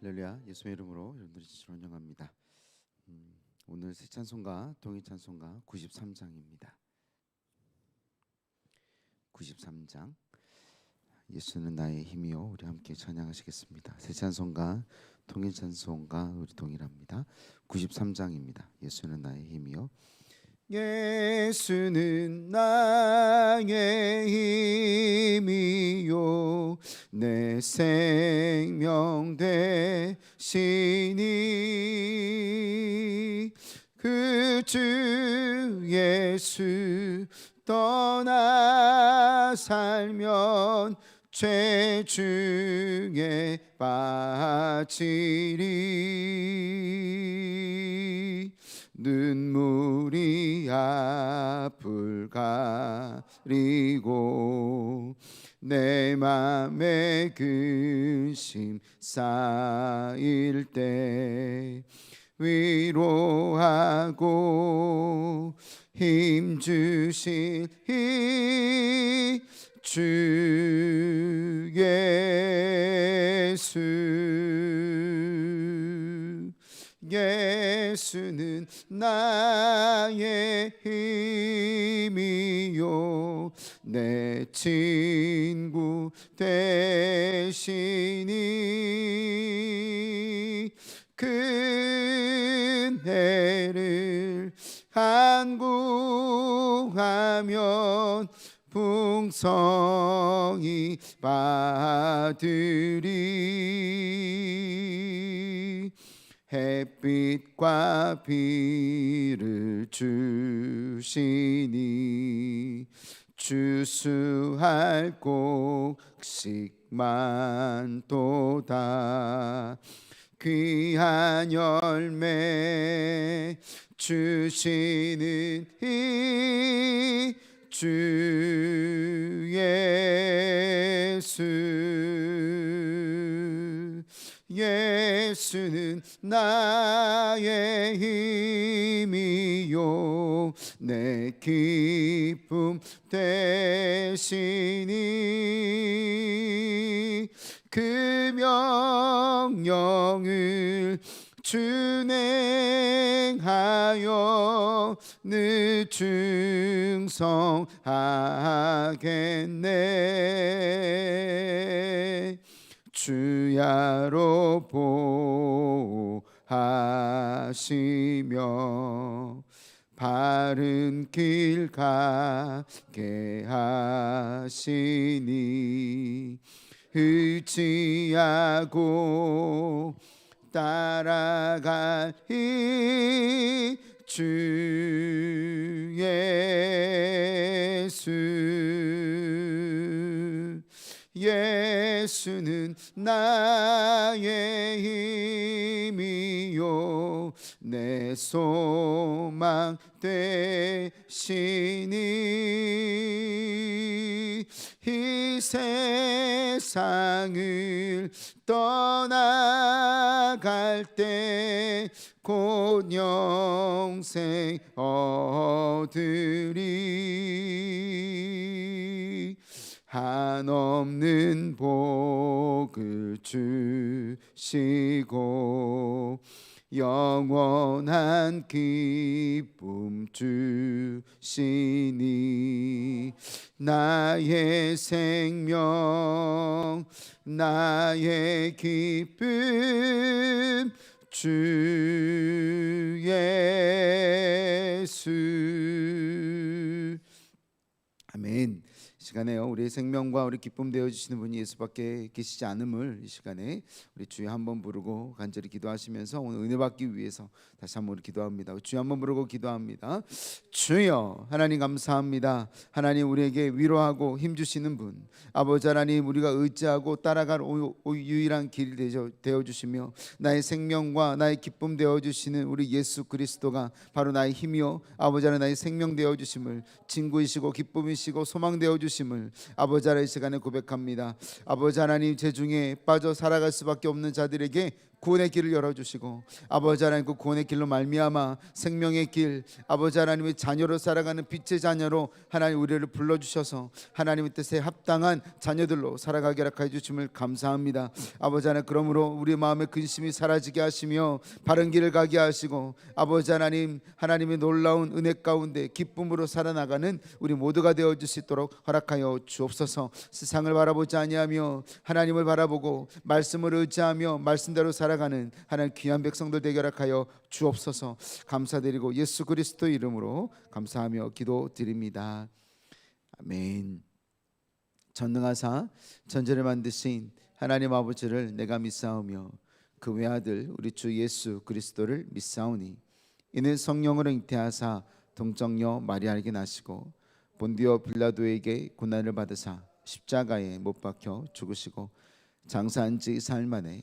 할렐루야 예수의 이름으로 여러분들이 지시를 환영합니다. 음, 오늘 새 찬송가 동의 찬송가 93장입니다. 93장 예수는 나의 힘이요 우리 함께 찬양하시겠습니다. 새 찬송가 동일 찬송가 우리 동일합니다. 93장입니다. 예수는 나의 힘이요 예수는 나의 힘이요. 내 생명 되시니 그 주 예수 떠나 살면 죄 중에 빠지리 눈물이 앞을 가리고 내 맘에 근심 쌓일 때 위로하고 힘 주실 이주 예수 예수는 나의 힘이요. 내 친구 되시니 그네를 간구하면 풍성히 받으리 햇빛과 비를 주시니 주수할 곡식만 또다. 귀한 열매 주시는 이 주 예수 예수는 나의 힘이요. 내 기쁨 되시니 그 명령을 준행하여 늘 충성하겠네 주야로 보하시며 바른 길 가게 하시니 의지하고 따라갈 이 주 예수 예수는 나의 힘이요. 내 소망 되시니 이 세상을 떠나갈 때 곧 영생 얻으리 한없는 복을 주시고 영원한 기쁨 주시니 나의 생명 나의 기쁨 주 예수 아멘. 이 시간에요. 우리의 생명과 우리 기쁨 되어 주시는 분이 예수밖에 계시지 않음을 이 시간에 우리 주여 한번 부르고 간절히 기도하시면서 오늘 은혜 받기 위해서 다시 한번 기도합니다. 주여 한번 부르고 기도합니다. 주여 하나님 감사합니다. 하나님 우리에게 위로하고 힘 주시는 분. 아버지 하나님 우리가 의지하고 따라갈 오- 오- 유일한 길이 되어, 주시며 나의 생명과 나의 기쁨 되어 주시는 우리 예수 그리스도가 바로 나의 힘이요 아버지 하나님 나의 생명 되어 주심을 친구이시고 기쁨이시고 소망 되어 주 심을 아버지 하나님 이 시간에 고백합니다. 아버지 하나님 제 중에 빠져 살아갈 수밖에 없는 자들에게 구원의 길을 열어주시고 아버지 하나님 그 구원의 길로 말미암아 생명의 길 아버지 하나님의 자녀로 살아가는 빛의 자녀로 하나님 우리를 불러주셔서 하나님의 뜻에 합당한 자녀들로 살아가게 하여 주심을 감사합니다. 아버지 하나님 그러므로 우리 마음의 근심이 사라지게 하시며 바른 길을 가게 하시고 아버지 하나님 하나님의 놀라운 은혜 가운데 기쁨으로 살아나가는 우리 모두가 되어 있도록 허락하여 주옵소서. 세상을 바라보지 아니하며 하나님을 바라보고 말씀을 의지하며 말씀대로 살아 가는 하나님 귀한 백성들 되게 허락하여 주옵소서. 감사드리고 예수 그리스도 이름으로 감사하며 기도드립니다. 아멘. 전능하사 전제를 만드신 하나님 아버지를 내가 믿사오며 그 외아들 우리 주 예수 그리스도를 믿사오니 이는 성령으로 잉태하사 동정녀 마리아에게 나시고 본디오 빌라도에게 고난을 받으사 십자가에 못 박혀 죽으시고 장사한 지 사흘 만에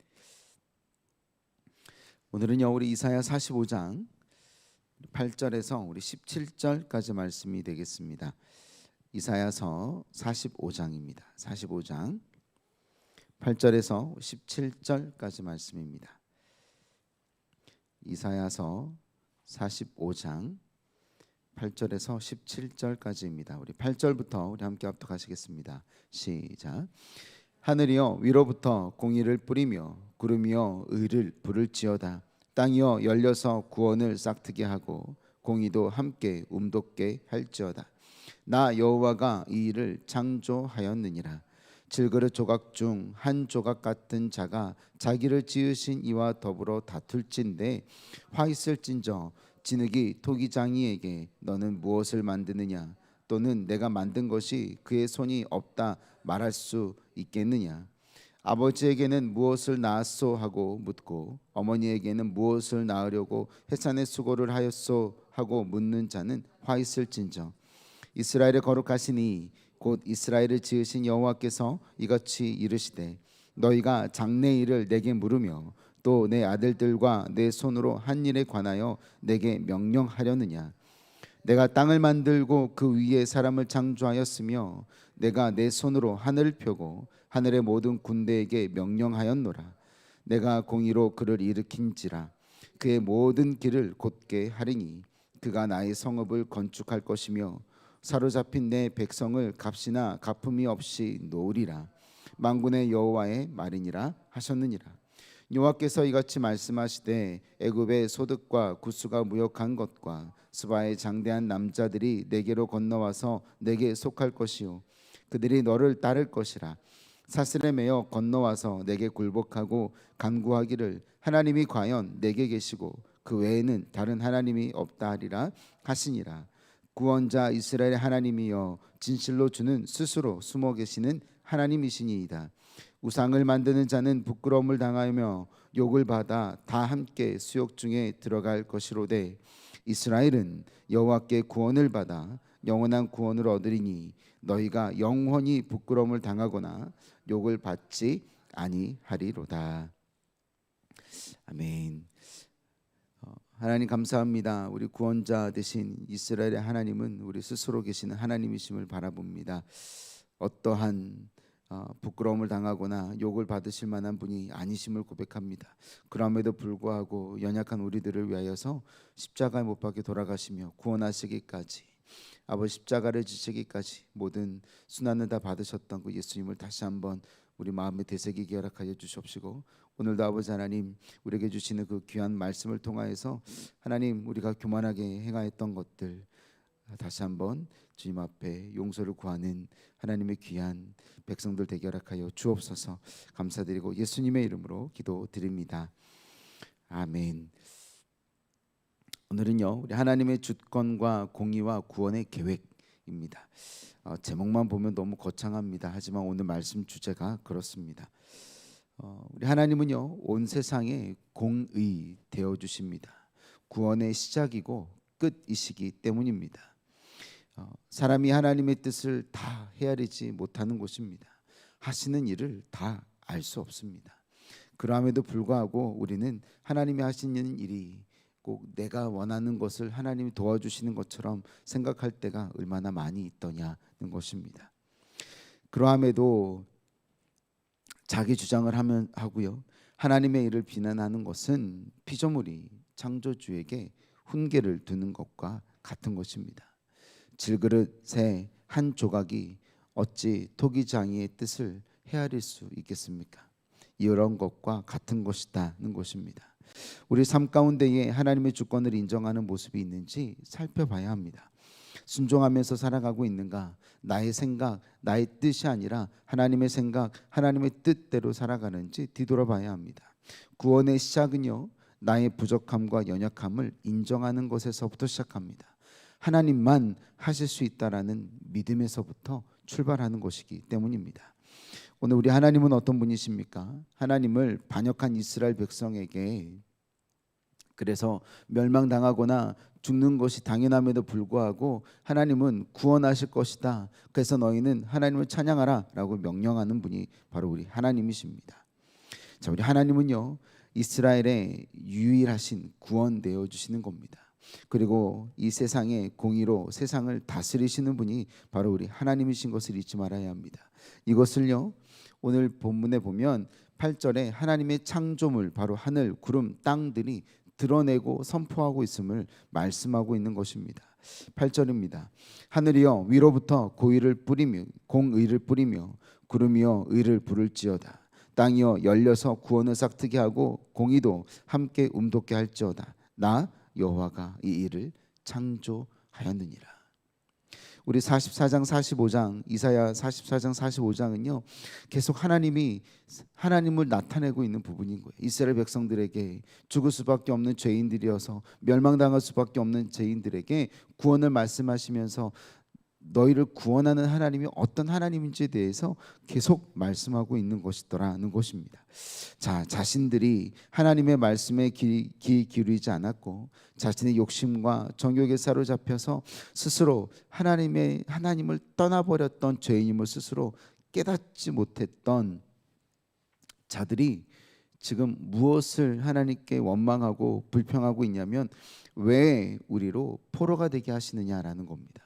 오늘은요 우리 이사야 45장 8절에서 우리 17절까지 말씀이 되겠습니다. 이사야서 45장입니다. 45장 8절에서 17절까지 말씀입니다. 이사야서 45장 8절에서 17절까지입니다. 우리 8절부터 우리 함께 합독하시겠습니다. 시작. 하늘이여 위로부터 공의를 뿌리며 구름이여 의를 부를지어다. 땅이여 열려서 구원을 싹트게 하고 공의도 함께 움돋게 할지어다. 나 여호와가 이 일을 창조하였느니라. 질그릇 조각 중 한 조각 같은 자가 자기를 지으신 이와 더불어 다툴진대 화 있을진저 진흙이 토기장이에게 너는 무엇을 만드느냐 또는 내가 만든 것이 그의 손이 없다 말할 수 있겠느냐 아버지에게는 무엇을 낳았소 하고 묻고 어머니에게는 무엇을 낳으려고 해산의 수고를 하였소 하고 묻는 자는 화 있을진저. 이스라엘의 거룩하시니 곧 이스라엘을 지으신 여호와께서 이같이 이르시되 너희가 장래 일을 내게 물으며 또 내 아들들과 내 손으로 한 일에 관하여 내게 명령하려느냐? 내가 땅을 만들고 그 위에 사람을 창조하였으며 내가 내 손으로 하늘을 펴고 하늘의 모든 군대에게 명령하였노라. 내가 공의로 그를 일으킨지라. 그의 모든 길을 곧게 하리니 그가 나의 성읍을 건축할 것이며 사로잡힌 내 백성을 값이나 갚음이 없이 놓으리라. 만군의 여호와의 말이니라 하셨느니라. 여호와께서 이같이 말씀하시되 애굽의 소득과 구수가 무역한 것과 스바의 장대한 남자들이 내게로 건너와서 내게 속할 것이요. 그들이 너를 따를 것이라 사슬에 매여 건너와서 내게 굴복하고 간구하기를 하나님이 과연 내게 계시고 그 외에는 다른 하나님이 없다 하리라 하시니라 구원자 이스라엘의 하나님이여 진실로 주는 스스로 숨어 계시는 하나님이시니이다. 우상을 만드는 자는 부끄러움을 당하며 욕을 받아 다 함께 수욕 중에 들어갈 것이로되 이스라엘은 여호와께 구원을 받아 영원한 구원을 얻으리니 너희가 영원히 부끄러움을 당하거나 욕을 받지 아니하리로다. 아멘. 하나님 감사합니다. 우리 구원자 되신 이스라엘의 하나님은 우리 스스로 계시는 하나님이심을 바라봅니다. 어떠한 어, 부끄러움을 당하거나 욕을 받으실 만한 분이 아니심을 고백합니다. 그럼에도 불구하고 연약한 우리들을 위하여서 십자가에 못 박혀 돌아가시며 구원하시기까지 아버지 십자가를 지시기까지 모든 순환을 다 받으셨던 그 예수님을 다시 한번 우리 마음에 되새기게 허락하여 주시옵시고 오늘도 아버지 하나님 우리에게 주시는 그 귀한 말씀을 통하여서 하나님 우리가 교만하게 행하였던 것들 다시 한번 주님 앞에 용서를 구하는 하나님의 귀한 백성들 되게 허락하여 주옵소서 감사드리고 예수님의 이름으로 기도드립니다. 아멘. 오늘은요 우리 하나님의 주권과 공의와 구원의 계획입니다. 어, 제목만 보면 너무 거창합니다. 하지만 오늘 말씀 주제가 그렇습니다. 어, 우리 하나님은요 온 세상에 공의 되어 주십니다. 구원의 시작이고 끝이시기 때문입니다. 어, 사람이 하나님의 뜻을 다 헤아리지 못하는 것입니다. 하시는 일을 다 알 수 없습니다. 그럼에도 불구하고 우리는 하나님이 하시는 일이 꼭 내가 원하는 것을 하나님이 도와주시는 것처럼 생각할 때가 얼마나 많이 있더냐는 것입니다. 그러함에도 자기 주장을 하면 하고요. 하나님의 일을 비난하는 것은 피조물이 창조주에게 훈계를 두는 것과 같은 것입니다. 질그릇의 한 조각이 어찌 토기장이의 뜻을 헤아릴 수 있겠습니까? 이런 것과 같은 것이다는 것입니다. 우리 삶 가운데에 하나님의 주권을 인정하는 모습이 있는지 살펴봐야 합니다. 순종하면서 살아가고 있는가? 나의 생각, 나의 뜻이 아니라 하나님의 생각, 하나님의 뜻대로 살아가는지 뒤돌아봐야 합니다. 구원의 시작은요. 나의 부족함과 연약함을 인정하는 것에서부터 시작합니다. 하나님만 하실 수 있다라는 믿음에서부터 출발하는 것이기 때문입니다. 오늘 우리 하나님은 어떤 분이십니까? 하나님을 반역한 이스라엘 백성에게 그래서 멸망당하거나 죽는 것이 당연함에도 불구하고 하나님은 구원하실 것이다. 그래서 너희는 하나님을 찬양하라라고 명령하는 분이 바로 우리 하나님이십니다. 자, 우리 하나님은요. 이스라엘의 유일하신 구원 되어 주시는 겁니다. 그리고 이 세상의 공의로 세상을 다스리시는 분이 바로 우리 하나님이신 것을 잊지 말아야 합니다. 이것을요. 오늘 본문에 보면 8절에 하나님의 창조물 바로 하늘, 구름, 땅들이 드러내고 선포하고 있음을 말씀하고 있는 것입니다. 8절입니다. 하늘이여 위로부터 고의를 뿌리며 공의를 뿌리며 구름이여 의를 부를지어다. 땅이여 열려서 구원을 싹트게 하고 공의도 함께 움돋게 할지어다. 나 여호와가 이 일을 창조하였느니라. 우리 44장 45장 이사야 44장 45장은요. 계속 하나님이 하나님을 나타내고 있는 부분인 거예요. 이스라엘 백성들에게 죽을 수밖에 없는 죄인들이어서 멸망당할 수밖에 없는 죄인들에게 구원을 말씀하시면서 너희를 구원하는 하나님이 어떤 하나님인지에 대해서 계속 말씀하고 있는 것이더라는 것입니다. 자, 자신들이 하나님의 말씀에 귀, 귀 기울이지 않았고 자신의 욕심과 정욕에 사로잡혀서 스스로 하나님의 하나님을 떠나버렸던 죄인임을 스스로 깨닫지 못했던 자들이 지금 무엇을 하나님께 원망하고 불평하고 있냐면 왜 우리로 포로가 되게 하시느냐라는 겁니다.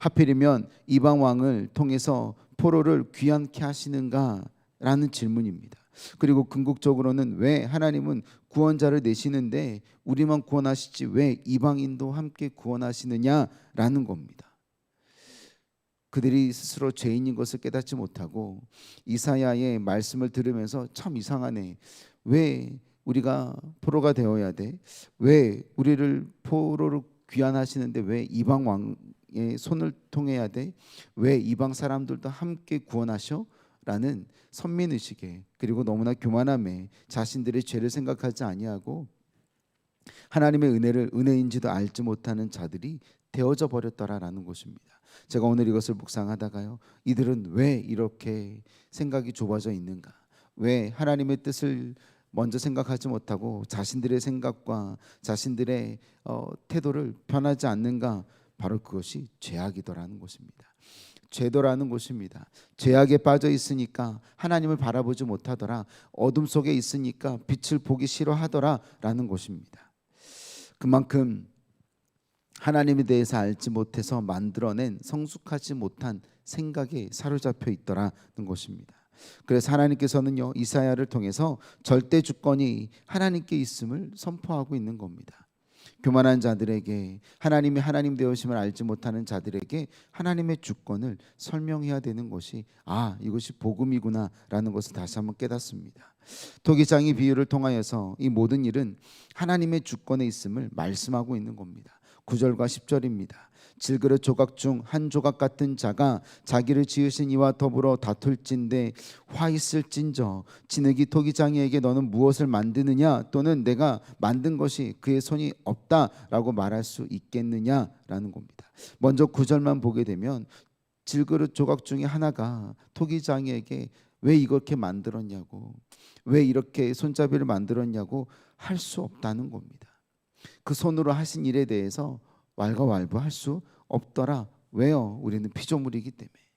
하필이면 이방 왕을 통해서 포로를 귀환케 하시는가라는 질문입니다. 그리고 궁극적으로는 왜 하나님은 구원자를 내시는데 우리만 구원하시지 왜 이방인도 함께 구원하시느냐라는 겁니다. 그들이 스스로 죄인인 것을 깨닫지 못하고 이사야의 말씀을 들으면서 참 이상하네. 왜 우리가 포로가 되어야 돼? 왜 우리를 포로로 귀환하시는데 왜 이방 왕 손을 통해야 돼? 왜 이방 사람들도 함께 구원하셔? 라는 선민 의식에 그리고 너무나 교만함에 자신들의 죄를 생각하지 아니하고 하나님의 은혜를 은혜인지도 알지 못하는 자들이 되어져 버렸더라라는 것입니다. 제가 오늘 이것을 묵상하다가요. 이들은 왜 이렇게 생각이 좁아져 있는가? 왜 하나님의 뜻을 먼저 생각하지 못하고 자신들의 생각과 자신들의 어, 태도를 변하지 않는가? 바로 그것이 죄악이더라는 것입니다. 죄도라는 것입니다. 죄악에 빠져 있으니까 하나님을 바라보지 못하더라. 어둠 속에 있으니까 빛을 보기 싫어하더라라는 것입니다. 그만큼 하나님에 대해서 알지 못해서 만들어낸 성숙하지 못한 생각에 사로잡혀 있더라는 것입니다. 그래서 하나님께서는요 이사야를 통해서 절대 주권이 하나님께 있음을 선포하고 있는 겁니다. 교만한 자들에게 하나님이 하나님 되으심을 알지 못하는 자들에게 하나님의 주권을 설명해야 되는 것이 아 이것이 복음이구나라는 것을 다시 한번 깨닫습니다. 토기장이 비유를 통하여서 이 모든 일은 하나님의 주권에 있음을 말씀하고 있는 겁니다. 9절과 10절입니다. 질그릇 조각 중 한 조각 같은 자가 자기를 지으신 이와 더불어 다툴진대 화 있을진저 진흙이 토기장이에게 너는 무엇을 만드느냐 또는 내가 만든 것이 그의 손이 없다라고 말할 수 있겠느냐라는 겁니다. 먼저 구절만 보게 되면 질그릇 조각 중에 하나가 토기장이에게 왜 이렇게 만들었냐고 왜 이렇게 손잡이를 만들었냐고 할 수 없다는 겁니다. 그 손으로 하신 일에 대해서 왈가왈부할 수 없더라. 왜요? 우리는 피조물이기 때문에.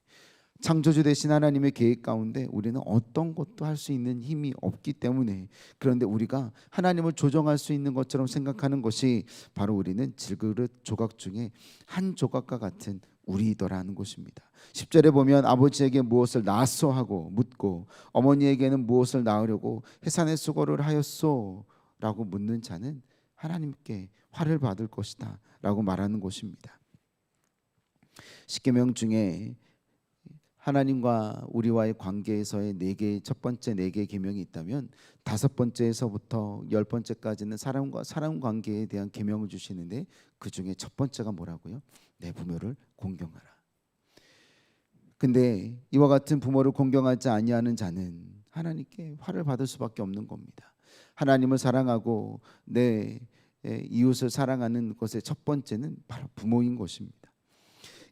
창조주 되신 하나님의 계획 가운데 우리는 어떤 것도 할 수 있는 힘이 없기 때문에 그런데 우리가 하나님을 조정할 수 있는 것처럼 생각하는 것이 바로 우리는 질그릇 조각 중에 한 조각과 같은 우리더라는 것입니다. 10절에 보면 아버지에게 무엇을 낳았소 하고 묻고 어머니에게는 무엇을 낳으려고 해산의 수고를 하였소 라고 묻는 자는 하나님께 화를 받을 것이다 라고 말하는 것입니다. 십계명 중에 하나님과 우리와의 관계에서의 네 개의 첫 번째 네 개의 계명이 있다면 다섯 번째에서부터 열 번째까지는 사람과 사람 관계에 대한 계명을 주시는데 그 중에 첫 번째가 뭐라고요? 내 부모를 공경하라. 근데 이와 같은 부모를 공경하지 아니하는 자는 하나님께 화를 받을 수밖에 없는 겁니다. 하나님을 사랑하고 내 이웃을 사랑하는 것의 첫 번째는 바로 부모인 것입니다.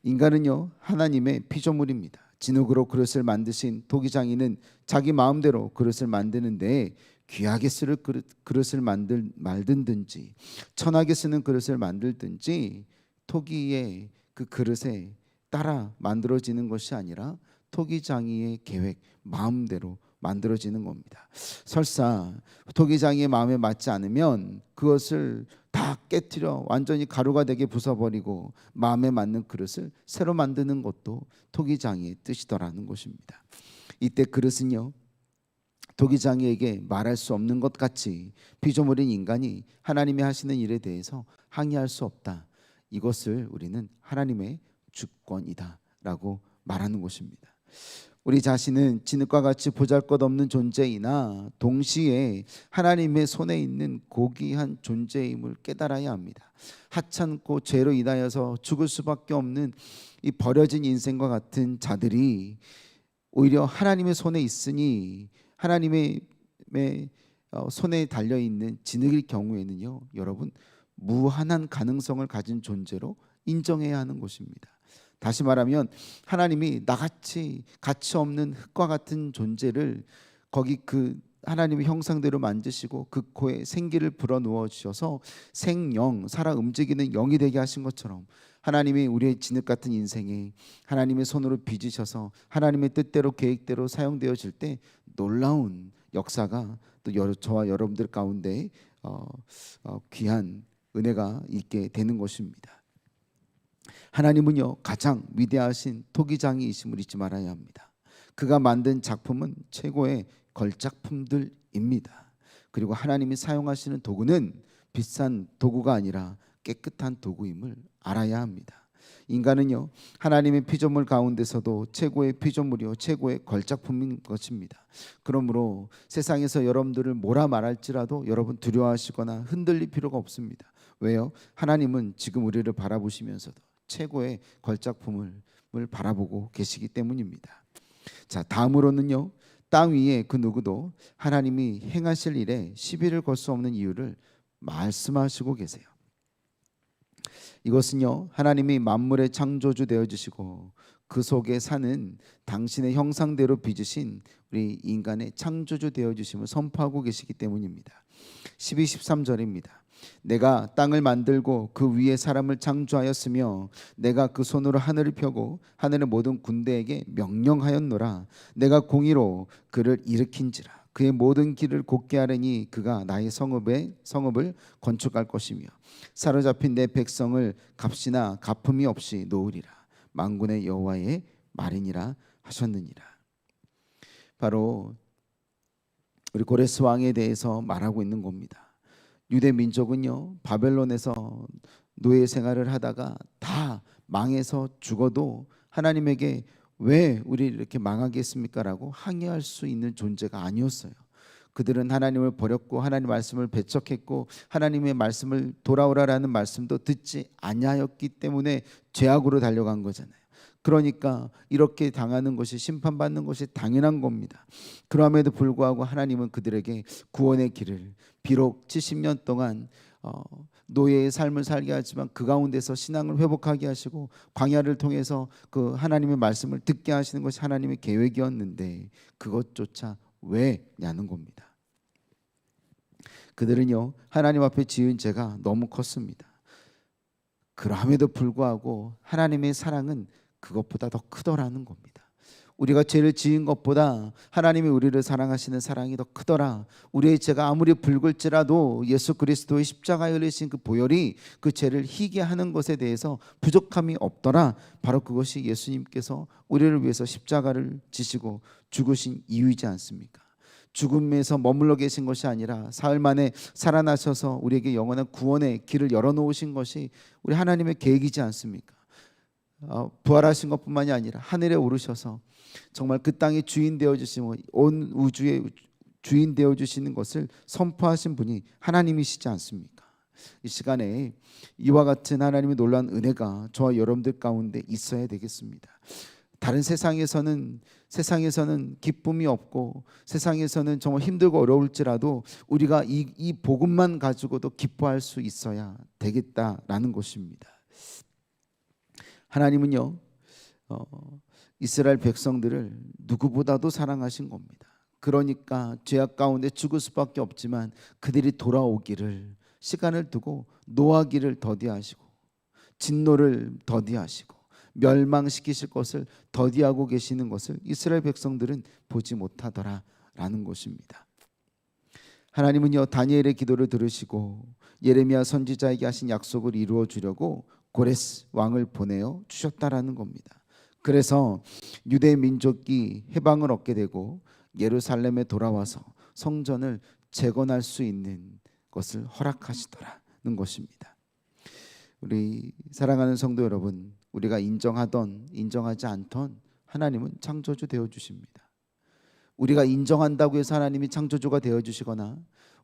인간은요 하나님의 피조물입니다. 진흙으로 그릇을 만드신 토기장이는 자기 마음대로 그릇을 만드는데 귀하게 쓸 그릇, 그릇을 만들 말든지 천하게 쓰는 그릇을 만들든지 토기의 그 그릇에 따라 만들어지는 것이 아니라 토기장이의 계획 마음대로 만들어지는 겁니다. 설사 토기장이의 마음에 맞지 않으면 그것을 다 깨뜨려 완전히 가루가 되게 부숴버리고 마음에 맞는 그릇을 새로 만드는 것도 토기장이의 뜻이더라는 것입니다. 이때 그릇은요 토기장이에게 말할 수 없는 것 같이 피조물인 인간이 하나님이 하시는 일에 대해서 항의할 수 없다. 이것을 우리는 하나님의 주권이다라고 말하는 것입니다. 우리 자신은 진흙과 같이 보잘것없는 존재이나 동시에 하나님의 손에 있는 고귀한 존재임을 깨달아야 합니다. 하찮고 죄로 인하여서 죽을 수밖에 없는 이 버려진 인생과 같은 자들이 오히려 하나님의 손에 있으니 하나님의 어, 손에 달려 있는 진흙일 경우에는요, 여러분 무한한 가능성을 가진 존재로 인정해야 하는 것입니다. 다시 말하면 하나님이 나같이 가치 없는 흙과 같은 존재를 거기 그 하나님의 형상대로 만드시고 그 코에 생기를 불어넣어 주셔서 생영 살아 움직이는 영이 되게 하신 것처럼 하나님이 우리의 진흙 같은 인생에 하나님의 손으로 빚으셔서 하나님의 뜻대로 계획대로 사용되어질 때 놀라운 역사가 또 여러, 저와 여러분들 가운데 어, 어, 귀한 은혜가 있게 되는 것입니다. 하나님은요 가장 위대하신 토기장이이심을 잊지 말아야 합니다. 그가 만든 작품은 최고의 걸작품들입니다. 그리고 하나님이 사용하시는 도구는 비싼 도구가 아니라 깨끗한 도구임을 알아야 합니다. 인간은요 하나님의 피조물 가운데서도 최고의 피조물이요 최고의 걸작품인 것입니다. 그러므로 세상에서 여러분들을 뭐라 말할지라도 여러분 두려워하시거나 흔들릴 필요가 없습니다. 왜요? 하나님은 지금 우리를 바라보시면서도 최고의 걸작품을 바라보고 계시기 때문입니다. 자, 다음으로는요. 땅 위에 그 누구도 하나님이 행하실 일에 시비를 걸 수 없는 이유를 말씀하시고 계세요. 이것은요. 하나님이 만물의 창조주 되어 주시고 그 속에 사는 당신의 형상대로 빚으신 우리 인간의 창조주 되어 주심을 선포하고 계시기 때문입니다. 12, 13절입니다. 내가 땅을 만들고 그 위에 사람을 창조하였으며 내가 그 손으로 하늘을 펴고 하늘의 모든 군대에게 명령하였노라. 내가 공의로 그를 일으킨지라. 그의 모든 길을 곧게 하려니 그가 나의 성읍에 성읍을 건축할 것이며 사로잡힌 내 백성을 값이나 갚음이 없이 놓으리라. 만군의 여호와의 말이니라 하셨느니라. 바로 우리 고레스 왕에 대해서 말하고 있는 겁니다. 유대 민족은요 바벨론에서 노예 생활을 하다가 다 망해서 죽어도 하나님에게 왜 우리를 이렇게 망하게 했습니까라고 항의할 수 있는 존재가 아니었어요. 그들은 하나님을 버렸고 하나님 말씀을 배척했고 하나님의 말씀을 돌아오라라는 말씀도 듣지 아니하였기 때문에 죄악으로 달려간 거잖아요. 그러니까 이렇게 당하는 것이 심판받는 것이 당연한 겁니다. 그럼에도 불구하고 하나님은 그들에게 구원의 길을 비록 70년 동안 어, 노예의 삶을 살게 하지만 그 가운데서 신앙을 회복하게 하시고 광야를 통해서 그 하나님의 말씀을 듣게 하시는 것이 하나님의 계획이었는데 그것조차 왜냐는 겁니다. 그들은요 하나님 앞에 지은 죄가 너무 컸습니다. 그럼에도 불구하고 하나님의 사랑은 그것보다 더 크더라는 겁니다. 우리가 죄를 지은 것보다 하나님이 우리를 사랑하시는 사랑이 더 크더라. 우리의 죄가 아무리 붉을지라도 예수 그리스도의 십자가에 흘리신 그 보혈이 그 죄를 희게 하는 것에 대해서 부족함이 없더라. 바로 그것이 예수님께서 우리를 위해서 십자가를 지시고 죽으신 이유이지 않습니까? 죽음에서 머물러 계신 것이 아니라 사흘 만에 살아나셔서 우리에게 영원한 구원의 길을 열어놓으신 것이 우리 하나님의 계획이지 않습니까? 어, 부활하신 것뿐만이 아니라 하늘에 오르셔서 정말 그 땅의 주인 되어 주시고 온 우주의 주인 되어 주시는 것을 선포하신 분이 하나님이시지 않습니까? 이 시간에 이와 같은 하나님의 놀라운 은혜가 저와 여러분들 가운데 있어야 되겠습니다. 다른 세상에서는 세상에서는 기쁨이 없고 세상에서는 정말 힘들고 어려울지라도 우리가 이, 이 복음만 가지고도 기뻐할 수 있어야 되겠다라는 것입니다. 하나님은요 어, 이스라엘 백성들을 누구보다도 사랑하신 겁니다. 그러니까 죄악 가운데 죽을 수밖에 없지만 그들이 돌아오기를 시간을 두고 노하기를 더디하시고 진노를 더디하시고 멸망시키실 것을 더디하고 계시는 것을 이스라엘 백성들은 보지 못하더라라는 것입니다. 하나님은요 다니엘의 기도를 들으시고 예레미야 선지자에게 하신 약속을 이루어 주려고 고레스 왕을 보내어 주셨다라는 겁니다. 그래서 유대 민족이 해방을 얻게 되고 예루살렘에 돌아와서 성전을 재건할 수 있는 것을 허락하시더라는 것입니다. 우리 사랑하는 성도 여러분, 우리가 인정하던 인정하지 않던 하나님은 창조주 되어 주십니다. 우리가 인정한다고 해서 하나님이 창조주가 되어 주시거나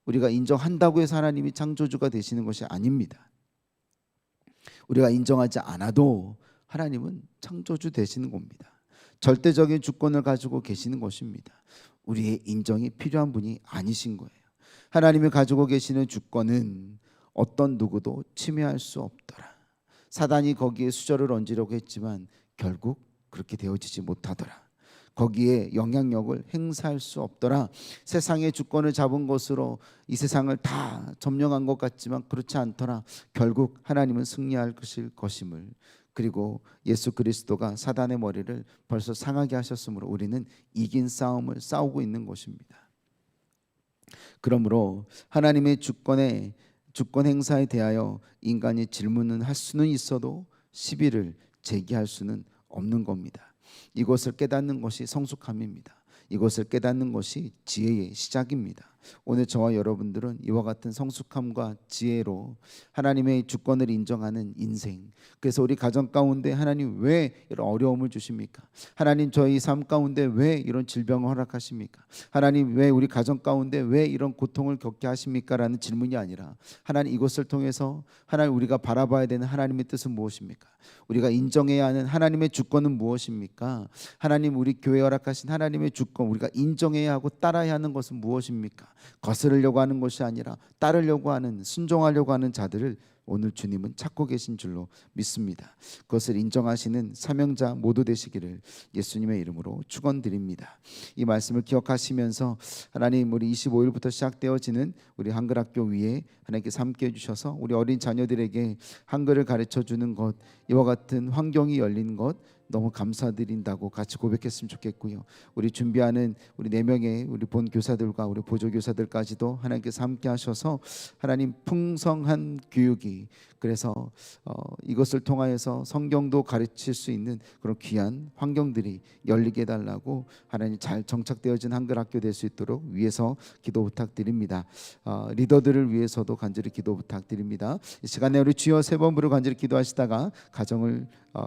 우리가 인정한다고 해서 하나님이 창조주가 되시는 것이 아닙니다. 우리가 인정하지 않아도 하나님은 창조주 되시는 겁니다. 절대적인 주권을 가지고 계시는 것입니다. 우리의 인정이 필요한 분이 아니신 거예요. 하나님이 가지고 계시는 주권은 어떤 누구도 침해할 수 없더라. 사단이 거기에 수저를 얹으려고 했지만 결국 그렇게 되어지지 못하더라. 거기에 영향력을 행사할 수 없더라. 세상의 주권을 잡은 것으로 이 세상을 다 점령한 것 같지만 그렇지 않더라. 결국 하나님은 승리할 것일 것임을 그리고 예수 그리스도가 사단의 머리를 벌써 상하게 하셨으므로 우리는 이긴 싸움을 싸우고 있는 것입니다. 그러므로 하나님의 주권에 주권 행사에 대하여 인간이 질문은 할 수는 있어도 시비를 제기할 수는 없는 겁니다. 이것을 깨닫는 것이 성숙함입니다. 이것을 깨닫는 것이 지혜의 시작입니다. 오늘 저와 여러분들은 이와 같은 성숙함과 지혜로 하나님의 주권을 인정하는 인생. 그래서 우리 가정 가운데 하나님 왜 이런 어려움을 주십니까? 하나님 저희 삶 가운데 왜 이런 질병을 허락하십니까? 하나님 왜 우리 가정 가운데 왜 이런 고통을 겪게 하십니까? 라는 질문이 아니라 하나님 이것을 통해서 하나님 우리가 바라봐야 되는 하나님의 뜻은 무엇입니까? 우리가 인정해야 하는 하나님의 주권은 무엇입니까? 하나님 우리 교회 허락하신 하나님의 주권 우리가 인정해야 하고 따라야 하는 것은 무엇입니까? 거스르려고 하는 것이 아니라 따르려고 하는 순종하려고 하는 자들을 오늘 주님은 찾고 계신 줄로 믿습니다. 그것을 인정하시는 사명자 모두 되시기를 예수님의 이름으로 축원드립니다. 이 말씀을 기억하시면서 하나님 우리 25일부터 시작되어지는 우리 한글학교 위에 하나님께서 함께 해주셔서 우리 어린 자녀들에게 한글을 가르쳐 주는 것 이와 같은 환경이 열린 것 너무 감사드린다고 같이 고백했으면 좋겠고요. 우리 준비하는 우리 네 명의 우리 본 교사들과 우리 보조 교사들까지도 하나님께서 함께 하셔서 하나님 풍성한 교육이 그래서 어, 이것을 통하여서 성경도 가르칠 수 있는 그런 귀한 환경들이 열리게 해달라고 하나님 잘 정착되어진 한글 학교 될 수 있도록 위해서 기도 부탁드립니다. 어, 리더들을 위해서도 간절히 기도 부탁드립니다. 이 시간에 우리 주여 세 번 부르 간절히 기도하시다가 가정을 어,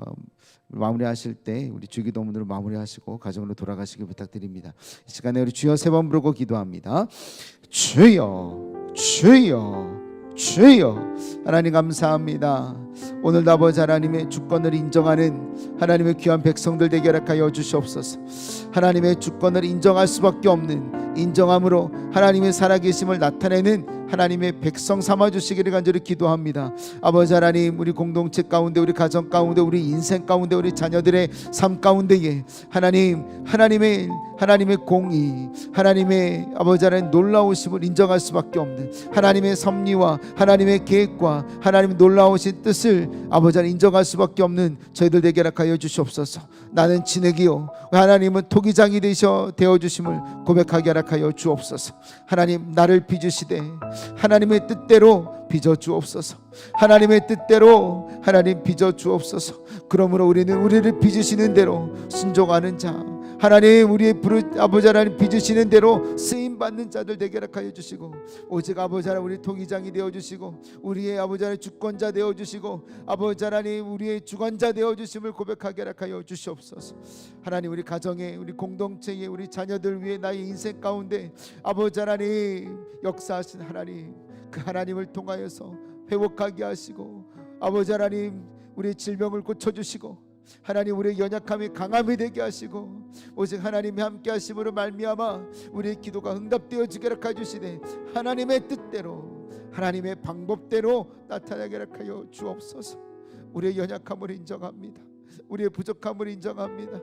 마무리하실 때 우리 주기도문으로 마무리하시고 가정으로 돌아가시길 부탁드립니다. 이 시간에 우리 주여 세 번 부르고 기도합니다. 주여, 주여. 주여. 하나님 감사합니다 오늘도 아버지 하나님의 주권을 인정하는 하나님의 귀한 백성들 되게 허락하여 주시옵소서 하나님의 주권을 인정할 수밖에 없는 인정함으로 하나님의 살아계심을 나타내는 하나님의 백성 삼아 주시기를 간절히 기도합니다. 아버지 하나님 우리 공동체 가운데 우리 가정 가운데 우리 인생 가운데 우리 자녀들의 삶 가운데에 하나님 하나님의 하나님의 공의 하나님의 아버지 하나님 놀라우심을 인정할 수밖에 없는 하나님의 섭리와 하나님의 계획과 하나님 놀라우신 뜻을 아버지 하나님 인정할 수밖에 없는 저희들 되게 하여 주시옵소서. 나는 진흙이요 하나님은 토기장이 되셔 되어 주심을 고백하게 하여 주옵소서. 하나님 나를 빚으시되 하나님의 뜻대로 빚어 주옵소서. 하나님의 뜻대로 하나님 빚어 주옵소서. 그러므로 우리는 우리를 빚으시는 대로 순종하는 자 하나님 우리의 부르 아버지 하나님 빚으시는 대로 쓰임 받는 자들 되게 하여 주시고 오직 아버지 하나님 우리 통의장이 되어 주시고 우리의 아버지 하나님 주권자 되어 주시고 아버지 하나님 우리의 주관자 되어 주심을 고백하게 하여 주시옵소서. 하나님 우리 가정에 우리 공동체에 우리 자녀들 위해 나의 인생 가운데 아버지 하나님 역사하신 하나님 그 하나님을 통하여서 회복하게 하시고 아버지 하나님 우리의 질병을 고쳐 주시고 하나님 우리의 연약함이 강함이 되게 하시고 오직 하나님이 함께 하심으로 말미암아 우리의 기도가 응답되어지게 하여 주시되 하나님의 뜻대로 하나님의 방법대로 나타나게 하여 주옵소서. 우리의 연약함을 인정합니다. 우리의 부족함을 인정합니다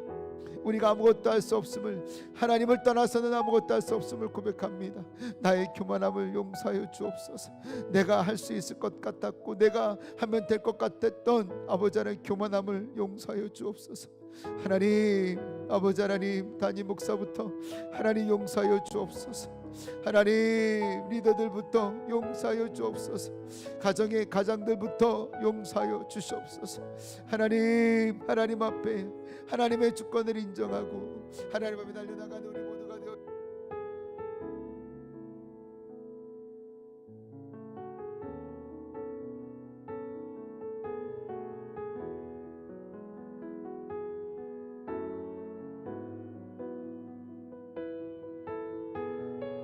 우리가 아무것도 할 수 없음을 하나님을 떠나서는 아무것도 할 수 없음을 고백합니다. 나의 교만함을 용서하여 주옵소서. 내가 할 수 있을 것 같았고 내가 하면 될 것 같았던 아버지 하나님 교만함을 용서하여 주옵소서. 하나님 아버지 하나님 담임 목사부터 하나님 용서하여 주옵소서. 하나님 리더들부터 용서하여 주옵소서. 가정의 가장들부터 용서하여 주시옵소서. 하나님 하나님 앞에 하나님의 주권을 인정하고 하나님 앞에 달려나가는 우리